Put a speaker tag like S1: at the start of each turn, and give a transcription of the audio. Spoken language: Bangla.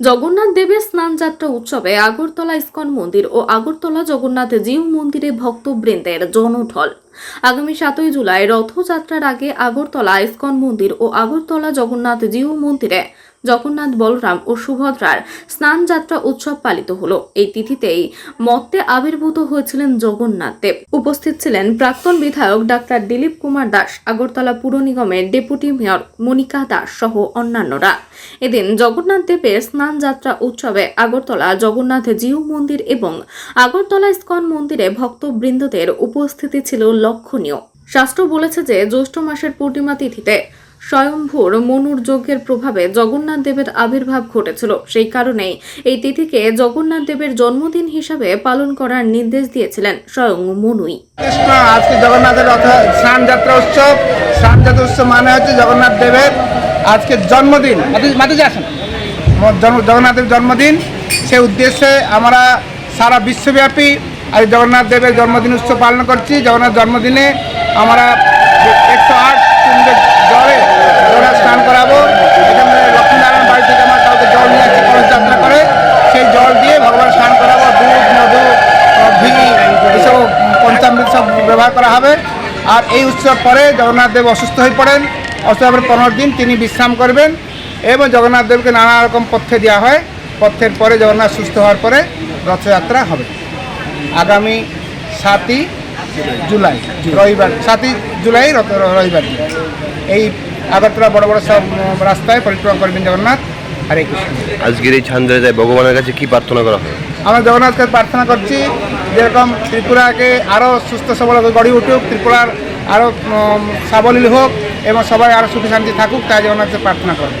S1: জগন্নাথ দেবের স্নান যাত্রা উৎসবে আগরতলা ইস্কন মন্দির ও আগরতলা জগন্নাথ জিউ মন্দিরে ভক্তবৃন্দের জনঢল আগামী সাতই জুলাই রথযাত্রার আগে আগরতলা ইস্কন মন্দির ও আগরতলা জগন্নাথ জিউ মন্দিরে জগন্নাথ বলরাম ও সুভদ্রার স্নানযাত্রা উৎসব পালিত হলো। এই তিথিতেই মত্তে আবির্ভূত হয়েছিলেন জগন্নাথ দেব। উপস্থিত ছিলেন প্রাক্তন বিধায়ক ডাক্তার দিলীপ কুমার দাস, আগরতলা পুর নিগমের ডেপুটি মেয়র মনিকা দাস সহ অন্যান্যরা। এদিন জগন্নাথ দেবের স্নানযাত্রা উৎসবে আগরতলা জগন্নাথ জিউ মন্দির এবং আগরতলা ইস্কন মন্দিরে ভক্তবৃন্দদের উপস্থিতি ছিল লক্ষণীয়। শাস্ত্র বলেছে যে জ্যৈষ্ঠ মাসের পূর্ণিমা তিথিতে স্বয়ংভূর মনুর যজ্ঞের প্রভাবে জগন্নাথ দেবের আবির্ভাব ঘটেছিল। সেই কারণেই এই তিথিকে জগন্নাথ দেবের জন্মদিন হিসাবে পালন করার নির্দেশ দিয়েছিলেন স্বয়ং মনুই।
S2: আজকে জগন্নাথের স্নান যাত্রা উৎসব। স্নান যাত্রা উৎসব মানে হচ্ছে জগন্নাথ দেবের আজকে জন্মদিন।
S3: আসেন।
S2: জগন্নাথের জন্মদিন। সে উদ্দেশ্যে আমরা সারা বিশ্বব্যাপী আজ জগন্নাথ দেবের জন্মদিন উৎসব পালন করছি। জগন্নাথ জন্মদিনে আমরা একশো আট কুণ্ডের জলে জগন্নাথ স্নান করাবো। এখানে লক্ষ্মীনারায়ণ বাড়ি থেকে আমার কাউকে জল নিয়ে আসছে কলস যাত্রা করে। সেই জল দিয়ে ভগবান স্নান করাবো, দুধ, মধু ঘি, এসব পঞ্চামৃত সব ব্যবহার করা হবে। আর এই উৎসব পরে জগন্নাথ দেব অসুস্থ হয়ে পড়েন। অসুস্থ হওয়ার পনেরো দিন তিনি বিশ্রাম করবেন এবং জগন্নাথ দেবকে নানা রকম পথ্যে দেওয়া হয়। পথ্যের পরে জগন্নাথ সুস্থ হওয়ার পরে রথযাত্রা হবে। আগামী সাতই জুলাই। রবিবার সাতই জুলাই রবিবার এই আগরতলা বড় বড় সব রাস্তায় পরিক্রমা করবেন জগন্নাথ। হরে কৃষ্ণ।
S4: আজকের এই ছান্দ্রায় ভগবানের কাছে কি প্রার্থনা করা হয়?
S2: আমরা জগন্নাথকে প্রার্থনা করছি যেরকম ত্রিপুরাকে আরও সুস্থ সবল গড়ে উঠুক ত্রিপুরার আরও সাবলীল হোক এবং সবাই আরও সুখী শান্তি থাকুক তাই জগন্নাথকে প্রার্থনা করি।